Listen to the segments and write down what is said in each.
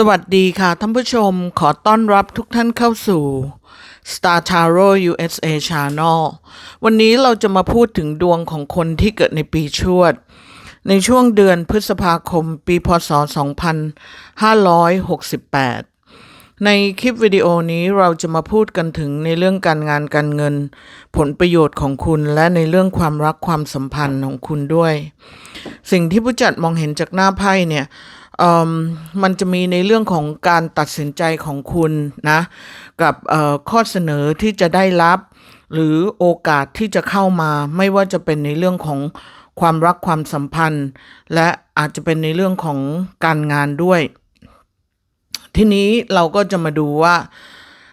สวัสดีค่ะท่านผู้ชมขอต้อนรับทุกท่านเข้าสู่ Star Tarot USA Channel วันนี้เราจะมาพูดถึงดวงของคนที่เกิดในปีชวด ในช่วงเดือนพฤษภาคมปีพศ 2568 ในคลิปวิดีโอนี้เราจะมาพูดกันถึงในเรื่องการงานการเงิน ผลประโยชน์ของคุณและในเรื่องความรักความสัมพันธ์ของคุณด้วย สิ่งที่ผู้จัดมองเห็นจากหน้าไพ่เนี่ย มมันจะมีในเรื่องของการตัดสินใจของคุณนะ กับข้อเสนอที่จะได้รับ หรือโอกาสที่จะเข้ามา ไม่ว่าจะเป็นในเรื่องของความรักความสัมพันธ์ และอาจจะเป็นในเรื่องของการงานด้วย ทีนี้เราก็จะมาดูว่า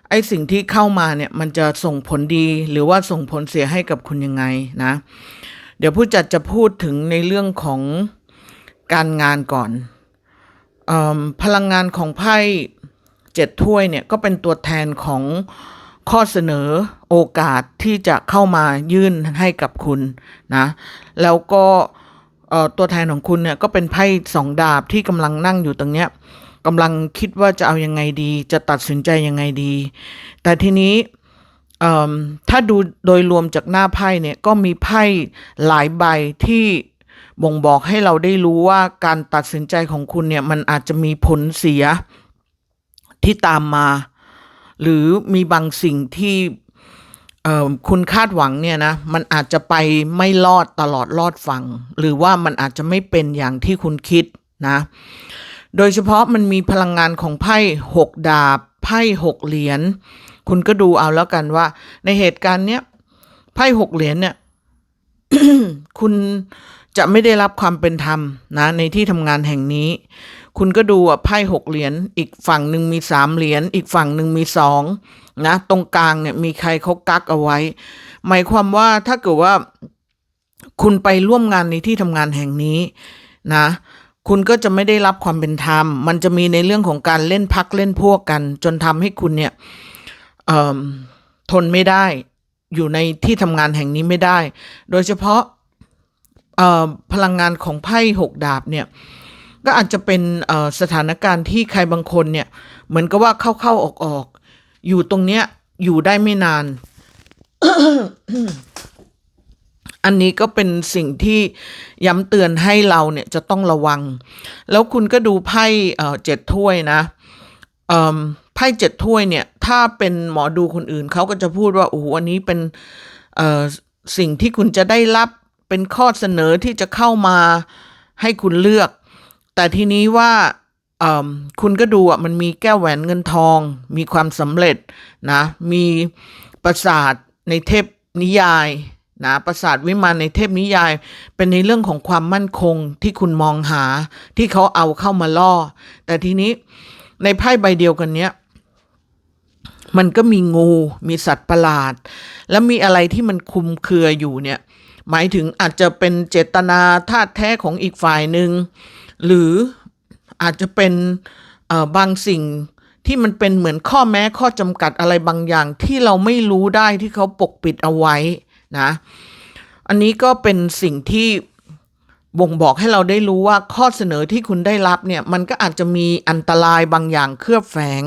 ไอ้สิ่งที่เข้ามาเนี่ยมันจะส่งผลดีหรือว่าส่งผลเสียให้กับคุณยังไงนะ เดี๋ยวผู้จัดจะพูดถึงในเรื่องของการงานก่อน พลังงานของไพ่เจ็ดถ้วยเนี่ยก็เป็นตัวแทนของข้อเสนอโอกาสที่จะเข้ามายื่นให้กับคุณนะแล้วก็ตัวแทนของคุณเนี่ยก็เป็นไพ่สองดาบที่กำลังนั่งอยู่ตรงเนี้ยกำลังคิดว่าจะเอายังไงดี จะตัดสินใจยังไงดี แต่ทีนี้ถ้าดูโดยรวมจากหน้าไพ่เนี่ยก็มีไพ่หลายใบที่ บ่งบอกให้เราได้รู้ว่าการตัดสินใจของคุณเนี่ยมันอาจจะมีผลเสียที่ตามมา หรือมีบางสิ่งที่คุณคาดหวังเนี่ยนะมันอาจจะไปไม่รอดตลอดรอดฟัง หรือว่ามันอาจจะไม่เป็นอย่างที่คุณคิดนะ โดยเฉพาะมันมีพลังงานของไพ่หกดาบไพ่หกเหรียญคุณก็ดูเอาแล้วกันว่า ในเหตุการณ์เนี้ยไพ่หกเหรียญเนี่ยคุณ จะไม่ได้รับความเป็นธรรมนะในที่ทำงานแห่งนี้ คุณก็ดูไพ่หกเหรียญอีกฝั่งหนึ่งมีสามเหรียญอีกฝั่งหนึ่งมีสองนะตรงกลางเนี่ยมีใครเขากักเอาไว้ หมายความว่าถ้าเกิดว่า คุณไปร่วมงานในที่ทำงานแห่งนี้นะคุณก็จะไม่ได้รับความเป็นธรรม มันจะมีในเรื่องของการเล่นพักเล่นพวกกัน จนทำให้คุณเนี่ยทนไม่ได้ อยู่ในที่ทำงานแห่งนี้ไม่ได้ โดยเฉพาะ พลังงานของไพ่หกดาบเนี่ยก็อาจจะเป็นสถานการณ์ที่ใครบางคนเนี่ยเหมือนกับว่าเข้าเข้าออกออกๆอยู่ตรงเนี้ยอยู่ได้ไม่นาน อันนี้ก็เป็นสิ่งที่ย้ำเตือนให้เราเนี่ยจะต้องระวัง แล้วคุณก็ดูไพ่เจ็ดถ้วยนะไพ่เจ็ดถ้วยเนี่ย ถ้าเป็นหมอดูคนอื่นเขาก็จะพูดว่าโอ้โหอันนี้เป็นสิ่งที่คุณจะได้รับ เป็นข้อเสนอที่จะเข้ามาให้คุณเลือก แต่ทีนี้ว่าคุณก็ดูอะมันมีแก้วแหวนเงินทอง มีความสำเร็จนะ มีปราสาทในเทพนิยายนะปราสาทวิมานในเทพนิยาย เป็นในเรื่องของความมั่นคงที่คุณมองหาที่เขาเอาเข้ามาล่อ แต่ทีนี้ในไพ่ใบเดียวกันเนี้ยมันก็มีงู มีสัตว์ประหลาด แล้วมีอะไรที่มันคุมเครืออยู่เนี่ย หมายถึงอาจจะเป็นเจตนาธาแท้ของอีกฝ่ายหนึ่ง หรืออาจจะเป็นบางสิ่งที่มันเป็นเหมือนข้อแม้ข้อจำกัดอะไรบางอย่างที่เราไม่รู้ได้ที่เขาปกปิดเอาไว้นะ อันนี้ก็เป็นสิ่งที่บ่งบอกให้เราได้รู้ว่าข้อเสนอที่คุณได้รับเนี่ย มันก็อาจจะมีอันตรายบางอย่างเคลือบแฝง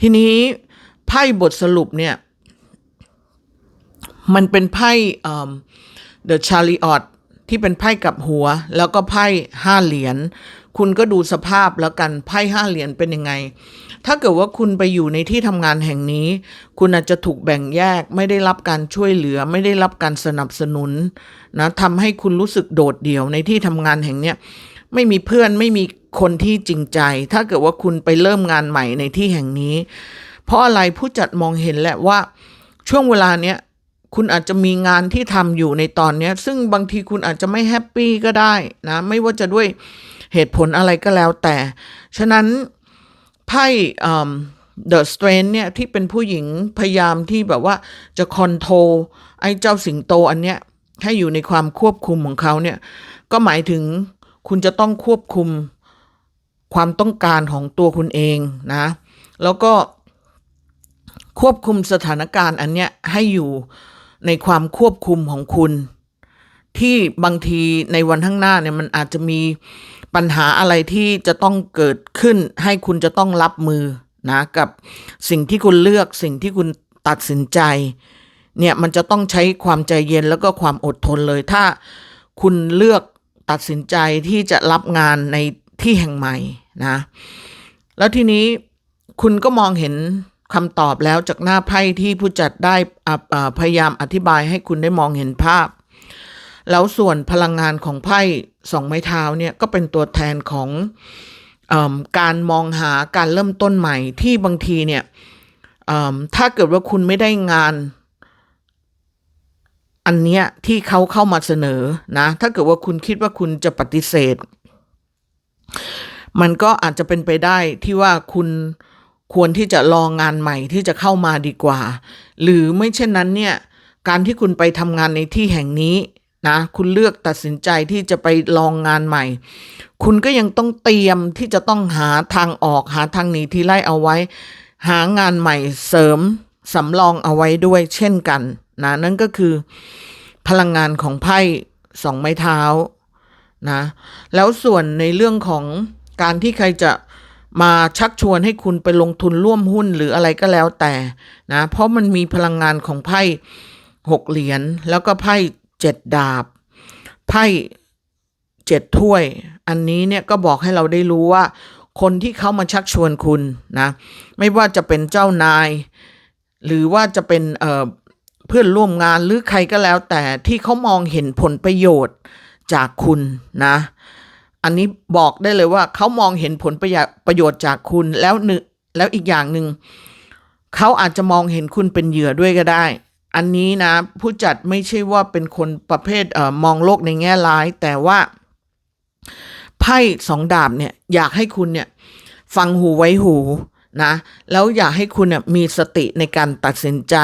ทีนี้ไพ่บทสรุปเนี่ย มันเป็นไพ่ The Chariot ที่เป็นไพ่กับหัว แล้วก็ไพ่ห้าเหรียญคุณก็ดูสภาพแล้วกันไพ่ห้าเหรียญเป็นยังไง ถ้าเกิดว่าคุณไปอยู่ในที่ทำงานแห่งนี้ คุณอาจจะถูกแบ่งแยก ไม่ได้รับการช่วยเหลือ ไม่ได้รับการสนับสนุนนะทำให้คุณรู้สึกโดดเดี่ยวในที่ทำงานแห่งเนี้ยไม่มีเพื่อนไม่มีคนที่จริงใจ ถ้าเกิดว่าคุณไปเริ่มงานใหม่ในที่แห่งนี้ เพราะอะไรผู้จัดมองเห็นแหละว่าช่วงเวลาเนี้ย คุณอาจจะมีงานที่ทำอยู่ในตอนนี้ซึ่งบางทีคุณอาจจะไม่แฮปปี้ก็ได้นะไม่ว่าจะด้วยเหตุผลอะไรก็แล้วแต่ ฉะนั้นไพ่เดอะสเตรนเนี่ยที่เป็นผู้หญิงพยายามที่แบบว่าจะคอนโทรลไอ้เจ้าสิงโตอันเนี้ยให้อยู่ในความควบคุมของเขาเนี่ยก็หมายถึงคุณจะต้องควบคุมความต้องการของตัวคุณเองนะ แล้วก็ควบคุมสถานการณ์อันเนี้ยให้อยู่ ในความควบคุมของคุณ ที่บางทีในวันข้างหน้าเนี่ยมันอาจจะมีปัญหาอะไรที่จะต้องเกิดขึ้น ให้คุณจะต้องรับมือนะกับสิ่งที่คุณเลือกสิ่งที่คุณตัดสินใจ เนี่ยมันจะต้องใช้ความใจเย็นแล้วก็ความอดทนเลย ถ้าคุณเลือกตัดสินใจที่จะรับงานในที่แห่งใหม่นะ แล้วทีนี้คุณก็มองเห็น คำตอบแล้วจากหน้าไพ่ที่ผู้จัดได้พยายามอธิบายให้คุณได้มองเห็นภาพ แล้วส่วนพลังงานของไพ่สองไม้เท้าเนี่ยก็เป็นตัวแทนของอการมองหาการเริ่มต้นใหม่ที่บางทีเนี่ยถ้าเกิดว่าคุณไม่ได้งาน อันเนี้ยที่เขาเข้ามาเสนอนะ ถ้าเกิดว่าคุณคิดว่าคุณจะปฏิเสธ มันก็อาจจะเป็นไปได้ที่ว่าคุณ ควรที่จะลองงานใหม่ที่จะเข้ามาดีกว่า หรือไม่เช่นนั้นเนี่ยการที่คุณไปทำงานในที่แห่งนี้นะคุณเลือกตัดสินใจที่จะไปลองงานใหม่ คุณก็ยังต้องเตรียมที่จะต้องหาทางออกหาทางหนีที่ไล่เอาไว้ หางานใหม่เสริมสำรองเอาไว้ด้วยเช่นกันนะนั่นก็คือพลังงานของไพ่สองไม้เท้านะแล้วส่วนในเรื่องของการที่ใครจะ มาชักชวนให้คุณไปลงทุนร่วมหุ้นหรืออะไรก็แล้วแต่นะ เพราะมันมีพลังงานของไพ่หกเหรียญแล้วก็ไพ่เจ็ดดาบ ไพ่เจ็ดถ้วย อันนี้เนี่ยก็บอกให้เราได้รู้ว่า คนที่เขามาชักชวนคุณนะ ไม่ว่าจะเป็นเจ้านาย หรือว่าจะเป็นเเพื่อนร่วมงานหรือใครก็แล้วแต่ที่เขามองเห็นผลประโยชน์จากคุณนะ อันนี้บอกได้เลยว่าเขามองเห็นผลประโยชน์ประโยชน์จากคุณแล้วหนึ่งแล้วอีกอย่างหนึ่งเขาอาจจะมองเห็นคุณเป็นเหยื่อด้วยก็ได้ อันนี้นะ ผู้จัดไม่ใช่ว่าเป็นคนประเภทเอ่อมองโลกในแง่ร้าย แต่ว่าไพ่สองดาบเนี่ยอยากให้คุณเนี่ยฟังหูไว้หูนะแล้วอยากให้คุณเนี่ยมีสติในการตัดสินใจ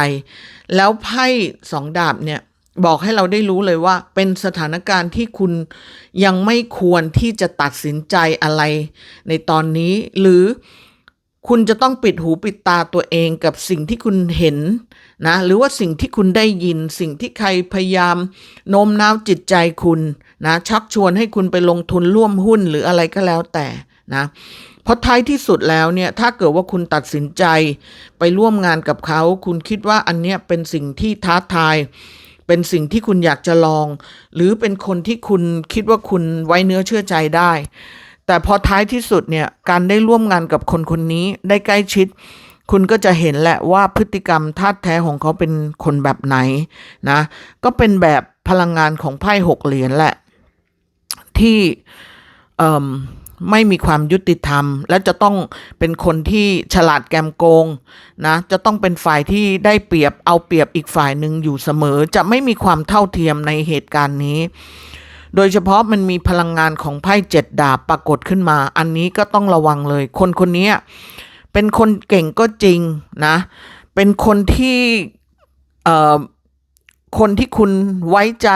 แล้วไพ่สองดาบเนี่ย บอกให้เราได้รู้เลยว่า เป็นสถานการณ์ที่คุณยังไม่ควรที่จะตัดสินใจอะไรในตอนนี้ หรือคุณจะต้องปิดหูปิดตาตัวเองกับสิ่งที่คุณเห็นนะหรือว่าสิ่งที่คุณได้ยิน สิ่งที่ใครพยายามโน้มน้าวจิตใจคุณนะชักชวนให้คุณไปลงทุนร่วมหุ้นหรืออะไรก็แล้วแต่นะเพราะท้ายที่สุดแล้วเนี่ยถ้าเกิดว่าคุณตัดสินใจไปร่วมงานกับเขา คุณคิดว่าอันเนี้ยเป็นสิ่งที่ท้าทาย เป็นสิ่งที่คุณอยากจะลอง หรือเป็นคนที่คุณคิดว่าคุณไว้เนื้อเชื่อใจได้ แต่พอท้ายที่สุดเนี่ยการได้ร่วมงานกับคนคนนี้ได้ใกล้ชิด คุณก็จะเห็นแหละว่าพฤติกรรมธาแท้ของเขาเป็นคนแบบไหนนะ ก็เป็นแบบพลังงานของไพ่หกเหรียญแหละ ที่เอ่ม ไม่มีความยุติธรรม และจะต้องเป็นคนที่ฉลาดแกมโกงนะจะต้องเป็นฝ่ายที่ได้เปรียบเอาเปรียบอีกฝ่ายหนึ่งอยู่เสมอ จะไม่มีความเท่าเทียมในเหตุการณ์นี้ โดยเฉพาะมันมีพลังงานของไพ่เจ็ดดาบปรากฏขึ้นมา อันนี้ก็ต้องระวังเลย คนคนนี้เป็นคนเก่งก็จริงนะ เป็นคนที่เอ่อคนที่คุณไว้ใจ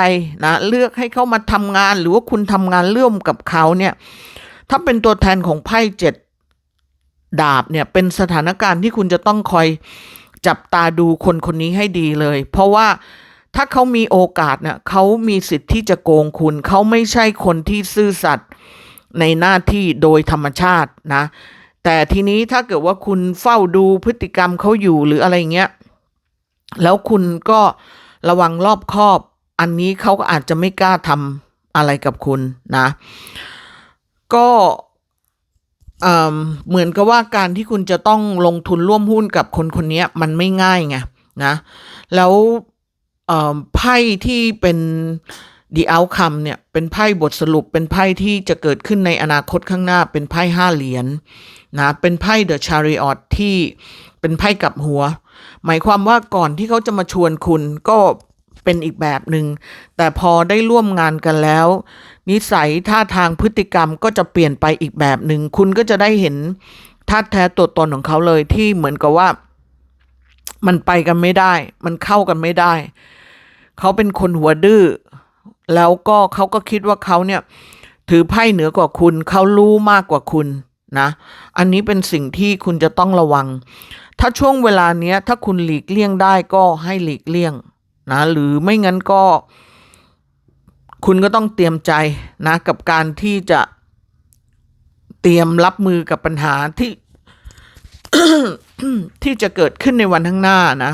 นะ เลือกให้เขามาทำงาน หรือว่าคุณทำงานร่วมกับเขาเนี่ย ถ้าเป็นตัวแทนของไพ่เจ็ดดาบเนี่ยเป็นสถานการณ์ที่คุณจะต้องคอยจับตาดูคนคนนี้ให้ดีเลย เพราะว่าถ้าเขามีโอกาสเนี่ยเขามีสิทธิ์ที่จะโกงคุณ เขาไม่ใช่คนที่ซื่อสัตย์ในหน้าที่โดยธรรมชาตินะ แต่ทีนี้ถ้าเกิดว่าคุณเฝ้าดูพฤติกรรมเขาอยู่หรืออะไรเงี้ย แล้วคุณก็ระวังรอบคอบ อันนี้เขาก็อาจจะไม่กล้าทำอะไรกับคุณนะ ก็เอ่อเหมือนกับว่าการที่คุณจะต้องลงทุนร่วมหุ้นกับคนคนนี้มันไม่ง่ายไงนะ แล้วเอ่อไพ่ที่เป็น the outcome เนี่ยเป็นไพ่บทสรุปเป็นไพ่ที่จะเกิดขึ้นในอนาคตข้างหน้าเป็นไพ่ห้าเหรียญนะเป็นไพ่ the chariot ที่เป็นไพ่กับหัว หมายความว่าก่อนที่เขาจะมาชวนคุณก็ เป็นอีกแบบหนึง่งแต่พอได้ร่วมงานกันแล้ว นิสัยท่าทางพฤติกรรมก็จะเปลี่ยนไปอีกแบบหนึง่งคุณก็จะได้เห็นท่าแท้ตัวตนของเขาเลยที่เหมือนกับว่า มันไปกันไม่ได้ มันเข้ากันไม่ได้ เขาเป็นคนหัวดื้อแล้วก็เขาก็คิดว่าเขาเนี่ย ถือไพ่เหนือกว่าคุณ เขารู้มากกว่าคุณนะ อันนี้เป็นสิ่งที่คุณจะต้องระวัง ถ้าช่วงเวลาเนี้ย ถ้าคุณหลีกเลี่ยงได้ก็ให้หลีกเลี่ยง นะหรือไม่งั้นก็ คุณก็ต้องเตรียมใจนะกับการที่จะเตรียมรับมือกับปัญหาที่ที่จะเกิดขึ้นในวันข้างหน้านะ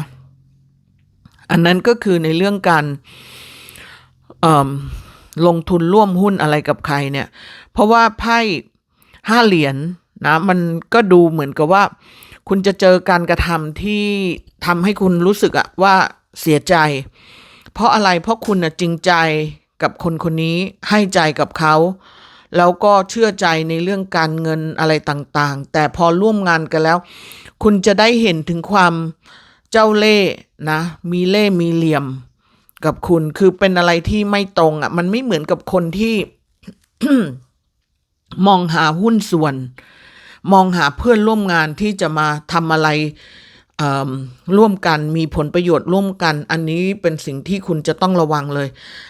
อันนั้นก็คือในเรื่องการลงทุนร่วมหุ้นอะไรกับใครเนี่ย เพราะว่าไพ่ห้าเหรียญนะมันก็ดูเหมือนกับว่า คุณจะเจอการกระทำที่ทำให้คุณรู้สึกอะว่า เสียใจ เพราะอะไรเพราะคุณนะจริงใจกับคนคนนี้ให้ใจกับเขาแล้วก็เชื่อใจในเรื่องการเงินอะไรต่างๆ แต่พอร่วมงานกันแล้ว คุณจะได้เห็นถึงความเจ้าเล่ห์นะ มีเล่ห์มีเหลี่ยมกับคุณคือเป็นอะไรที่ไม่ตรงอะ่ะ มันไม่เหมือนกับคนที่ มองหาหุ้นส่วน มองหาเพื่อนร่วมงานที่จะมาทำอะไร ร่วมกันมีผลประโยชน์ร่วมกัน อันนี้เป็นสิ่งที่คุณจะต้องระวังเลย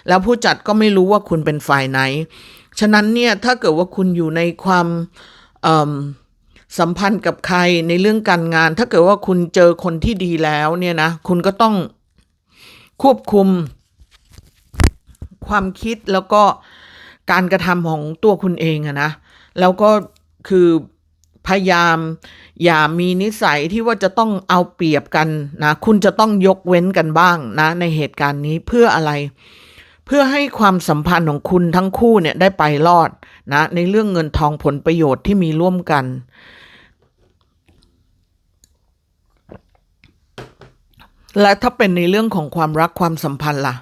แล้วผู้จัดก็ไม่รู้ว่าคุณเป็นฝ่ายไหน ฉะนั้นเนี่ยถ้าเกิดว่าคุณอยู่ในความสัมพันธ์กับใครในเรื่องการงาน ถ้าเกิดว่าคุณเจอคนที่ดีแล้วเนี่ยนะคุณก็ต้องควบคุม ความคิดแล้วก็การกระทำของตัวคุณเองอะนะแล้วก็คือ พยายาม อย่ามีนิสัยที่ว่าจะต้องเอาเปรียบกันนะ คุณจะต้องยกเว้นกันบ้างนะ ในเหตุการณ์นี้เพื่ออะไร เพื่อให้ความสัมพันธ์ของคุณทั้งคู่เนี่ยได้ไปรอดนะ ในเรื่องเงินทองผลประโยชน์ที่มีร่วมกัน และถ้าเป็นในเรื่องของความรักความสัมพันธ์ล่ะ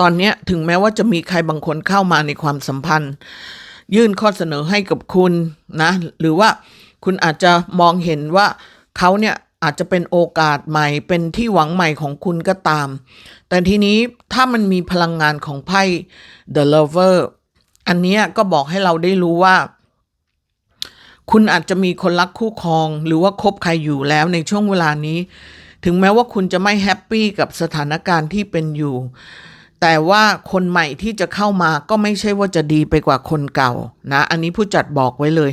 ตอนนี้ถึงแม้ว่าจะมีใครบางคนเข้ามาในความสัมพันธ์ ยื่นข้อเสนอให้กับคุณนะ หรือว่าคุณอาจจะมองเห็นว่าเขาเนี่ยอาจจะเป็นโอกาสใหม่เป็นที่หวังใหม่ของคุณก็ตาม แต่ทีนี้ถ้ามันมีพลังงานของไพ่ The Lover อันนี้ก็บอกให้เราได้รู้ว่า คุณอาจจะมีคนรักคู่ครอง หรือว่าคบใครอยู่แล้วในช่วงเวลานี้ ถึงแม้ว่าคุณจะไม่แฮปปี้กับสถานการณ์ที่เป็นอยู่ แต่ว่าคนใหม่ที่จะเข้ามาก็ไม่ใช่ว่าจะดีไปกว่าคนเก่านะอันนี้ผู้จัดบอกไว้เลย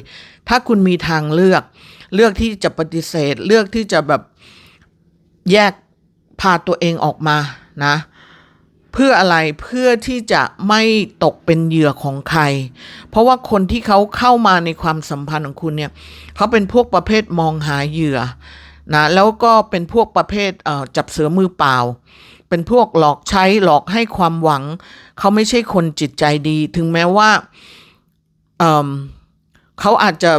ถ้าคุณมีทางเลือก เลือกที่จะปฏิเสธ เลือกที่จะแบบแยกพาตัวเองออกมานะเพื่ออะไรเพื่อที่จะไม่ตกเป็นเหยื่อของใคร เพราะว่าคนที่เขาเข้ามาในความสัมพันธ์ของคุณเนี่ยเขาเป็นพวกประเภทมองหาเหยื่อนะแล้วก็เป็นพวกประเภทจับเสือมือเปล่า เป็นพวกหลอกใช้หลอกให้ความหวัง เขาไม่ใช่คนจิตใจดี ถึงแม้ว่าเเขาอาจจะ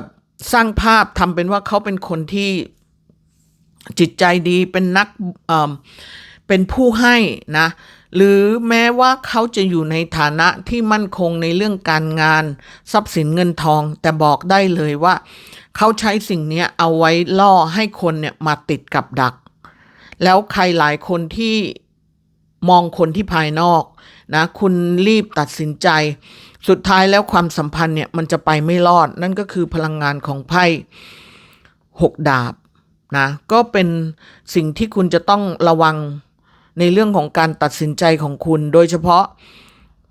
สร้างภาพทำเป็นว่าเขาเป็นคนที่จิตใจดีเป็นนักเเป็นผู้ให้นะหรือแม้ว่าเขาจะอยู่ในฐานะที่มั่นคงในเรื่องการงาน ทรัพย์สินเงินทอง แต่บอกได้เลยว่า เขาใช้สิ่งนี้เอาไว้ล่อให้คนเนี่ยมาติดกับดัก แล้วใครหลายคนที่ มองคนที่ภายนอกนะคุณรีบตัดสินใจ สุดท้ายแล้วความสัมพันธ์เนี่ยมันจะไปไม่รอด นั่นก็คือพลังงานของไพ่หกดาบนะก็เป็นสิ่งที่คุณจะต้องระวังในเรื่องของการตัดสินใจของคุณ โดยเฉพาะ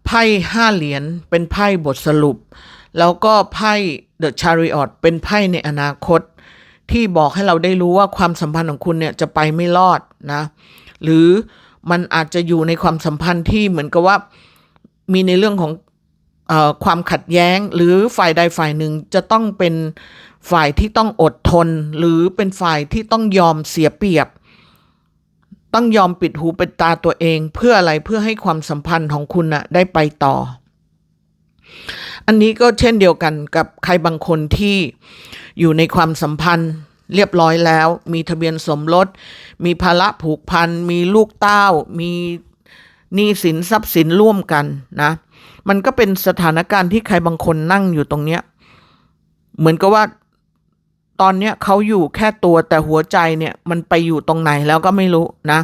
ไพ่ห้าเหรียญเป็นไพ่บทสรุป แล้วก็ไพ่ The Chariot เป็นไพ่ในอนาคต ที่บอกให้เราได้รู้ว่าความสัมพันธ์ของคุณเนี่ยจะไปไม่รอดนะ หรือ มันอาจจะอยู่ในความสัมพันธ์ที่เหมือนกับว่ามีในเรื่องของอความขัดแย้ง หรือฝ่ายใดฝ่ายหนึ่งจะต้องเป็นฝ่ายที่ต้องอดทน หรือเป็นฝ่ายที่ต้องยอมเสียเปรียบ ต้องยอมปิดหูปิดตาตัวเอง เพื่ออะไรเพื่อให้ความสัมพันธ์ของคุณน่ะได้ไปต่อ อันนี้ก็เช่นเดียวกันกับใครบางคนที่อยู่ในความสัมพันธ์ เรียบร้อยแล้ว มีทะเบียนสมรส มีภาระผูกพัน มีลูกเต้า มีหนี้สินทรัพย์สินร่วมกันนะ มันก็เป็นสถานการณ์ที่ใครบางคนนั่งอยู่ตรงเนี้ย เหมือนกับว่าตอนเนี้ยเขาอยู่แค่ตัวแต่หัวใจเนี่ยมันไปอยู่ตรงไหนแล้วก็ไม่รู้นะ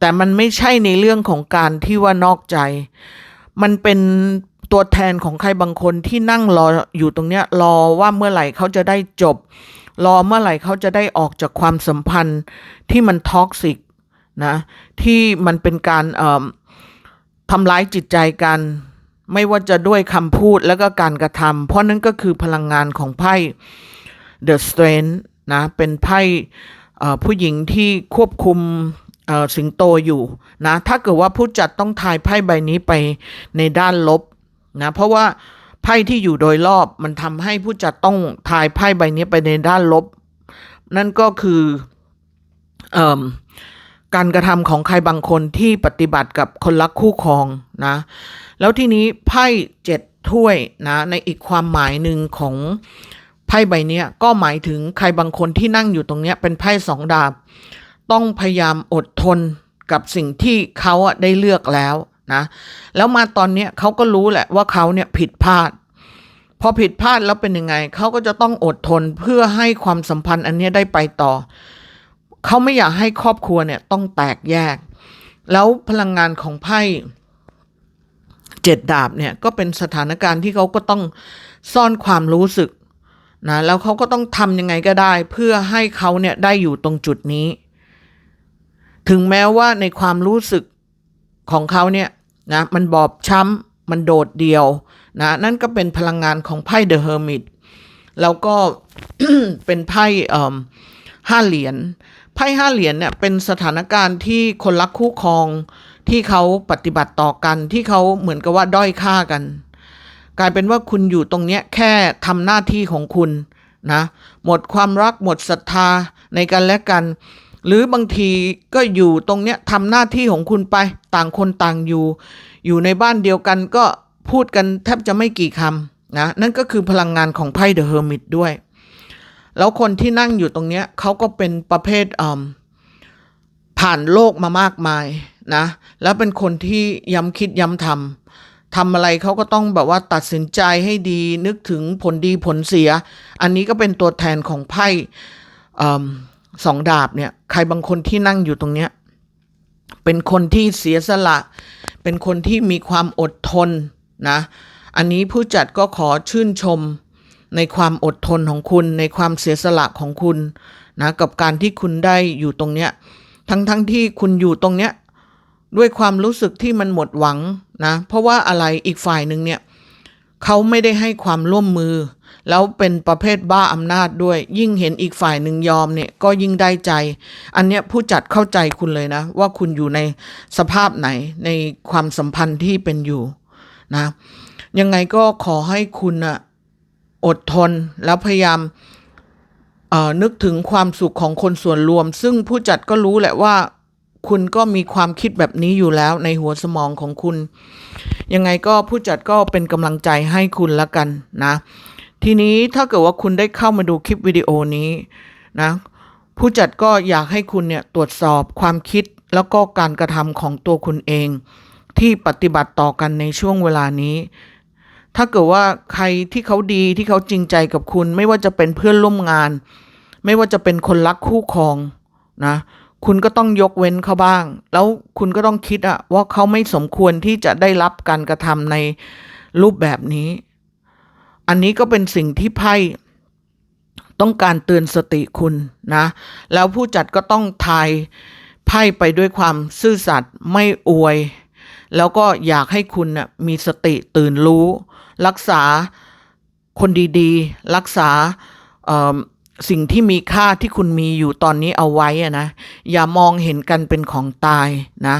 แต่มันไม่ใช่ในเรื่องของการที่ว่านอกใจ มันเป็นตัวแทนของใครบางคนที่นั่งรออยู่ตรงเนี้ยรอว่าเมื่อไหร่เขาจะได้จบ รอเมื่อไหร่เขาจะได้ออกจากความสัมพันธ์ที่มันท็อกซิกนะที่มันเป็นการทำร้ายจิตใจกัน ไม่ว่าจะด้วยคำพูดแล้วก็การกระทำเพราะนั่นก็คือพลังงานของไพ่ The Strength นะเป็นไพ่ผู้หญิงที่ควบคุมสิงโตอยู่นะถ้าเกิดว่าผู้จัดต้องทายไพ่ใบนี้ไปในด้านลบนะเพราะว่า ไพ่ที่อยู่โดยรอบมันทำให้ผู้จัดต้องทายไพ่ใบนี้ไปในด้านลบ นั่นก็คือเอ่มการกระทำของใครบางคนที่ปฏิบัติกับคนรักคู่ครองนะ แล้วทีนี้ไพ่เจ็ดถ้วยนะในอีกความหมายหนึ่งของไพ่ใบนี้ก็หมายถึงใครบางคนที่นั่งอยู่ตรงเนี้ยเป็นไพ่สองดาบ ต้องพยายามอดทนกับสิ่งที่เขาได้เลือกแล้ว นะแล้วมาตอนเนี้ยเขาก็รู้แหละว่าเขาเนี่ยผิดพลาด พอผิดพลาดแล้วเป็นยังไง เขาก็จะต้องอดทนเพื่อให้ความสัมพันธ์อันนี้ได้ไปต่อ เขาไม่อยากให้ครอบครัวเนี่ยต้องแตกแยก แล้วพลังงานของไพ่เจ็ดดาบเนี่ยก็เป็นสถานการณ์ที่เขาก็ต้องซ่อนความรู้สึกนะแล้วเขาก็ต้องทำยังไงก็ได้ เพื่อให้เขาเนี่ยได้อยู่ตรงจุดนี้ ถึงแม้ว่าในความรู้สึกของเขาเนี่ย นะมันบอบช้ำมันโดดเดี่ยวนะนั่นก็เป็นพลังงานของไพ่เดอะเฮอร์มิตแล้วก็เป็นไพ่ห้าเหรียญไพ่ห้าเหรียญเนี่ยเป็นสถานการณ์ที่คนรักคู่ครองที่เขาปฏิบัติต่อกันที่เขาเหมือนกับว่าด้อยค่ากัน กลายเป็นว่าคุณอยู่ตรงเนี้ยแค่ทำหน้าที่ของคุณนะหมดความรักหมดศรัทธาในกันและกัน หรือบางทีก็อยู่ตรงเนี้ยทำหน้าที่ของคุณไปต่างคนต่างอยู่ อยู่ในบ้านเดียวกันก็พูดกันแทบจะไม่กี่คำนะนั่นก็คือพลังงานของไพ่เดอะเฮอร์มิตด้วย แล้วคนที่นั่งอยู่ตรงเนี้ยเขาก็เป็นประเภทผ่านโลกมามากมายนะแล้วเป็นคนที่ย้ำคิดย้ำทำทำอะไรเขาก็ต้องแบบว่าตัดสินใจให้ดีนึกถึงผลดีผลเสีย อันนี้ก็เป็นตัวแทนของไพ่ สองดาบเนี่ย ใครบางคนที่นั่งอยู่ตรงเนี้ย เป็นคนที่เสียสละ เป็นคนที่มีความอดทนนะ อันนี้ผู้จัดก็ขอชื่นชมในความอดทนของคุณ ในความเสียสละของคุณนะกับการที่คุณได้อยู่ตรงเนี้ย ทั้งทั้งที่คุณอยู่ตรงเนี้ยด้วยความรู้สึกที่มันหมดหวังนะ เพราะว่าอะไรอีกฝ่ายหนึ่งเนี่ยเขาไม่ได้ให้ความร่วมมือ แล้วเป็นประเภทบ้าอำนาจด้วย ยิ่งเห็นอีกฝ่ายหนึ่งยอมเนี่ยก็ยิ่งได้ใจ อันเนี้ยผู้จัดเข้าใจคุณเลยนะ ว่าคุณอยู่ในสภาพไหนในความสัมพันธ์ที่เป็นอยู่นะ ยังไงก็ขอให้คุณอะอดทนแล้วพยายามนึกถึงความสุขของคนส่วนรวม ซึ่งผู้จัดก็รู้แหละว่า คุณก็มีความคิดแบบนี้อยู่แล้วในหัวสมองของคุณ ยังไงก็ผู้จัดก็เป็นกำลังใจให้คุณละกันนะ ทีนี้ถ้าเกิดว่าคุณได้เข้ามาดูคลิปวิดีโอนี้นะผู้จัดก็อยากให้คุณเนี่ยตรวจสอบความคิดแล้วก็การกระทำของตัวคุณเอง ที่ปฏิบัติต่อกันในช่วงเวลานี้ ถ้าเกิดว่าใครที่เขาดีที่เขาจริงใจกับคุณ ไม่ว่าจะเป็นเพื่อนร่วมงาน ไม่ว่าจะเป็นคนรักคู่ครองนะคุณก็ต้องยกเว้นเขาบ้าง แล้วคุณก็ต้องคิดอะว่าเขาไม่สมควรที่จะได้รับการกระทำในรูปแบบนี้ อันนี้ก็เป็นสิ่งที่ไพ่ต้องการเตือนสติคุณนะ แล้วผู้จัดก็ต้องทายไพ่ไปด้วยความซื่อสัตย์ไม่อวย แล้วก็อยากให้คุณน่ะมีสติตื่นรู้ รักษาคนดีๆ รักษา สิ่งที่มีค่าที่คุณมีอยู่ตอนนี้เอาไว้อะนะ อย่ามองเห็นกันเป็นของตายนะ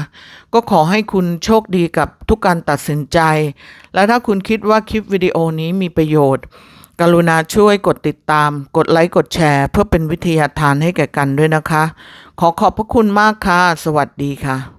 ก็ขอให้คุณโชคดีกับทุกการตัดสินใจ และถ้าคุณคิดว่าคลิปวิดีโอนี้มีประโยชน์ กรุณาช่วยกดติดตาม กดไลค์ กดแชร์ เพื่อเป็นวิทยาทานให้แก่กันด้วยนะคะ ขอขอบพระคุณมากค่ะ สวัสดีค่ะ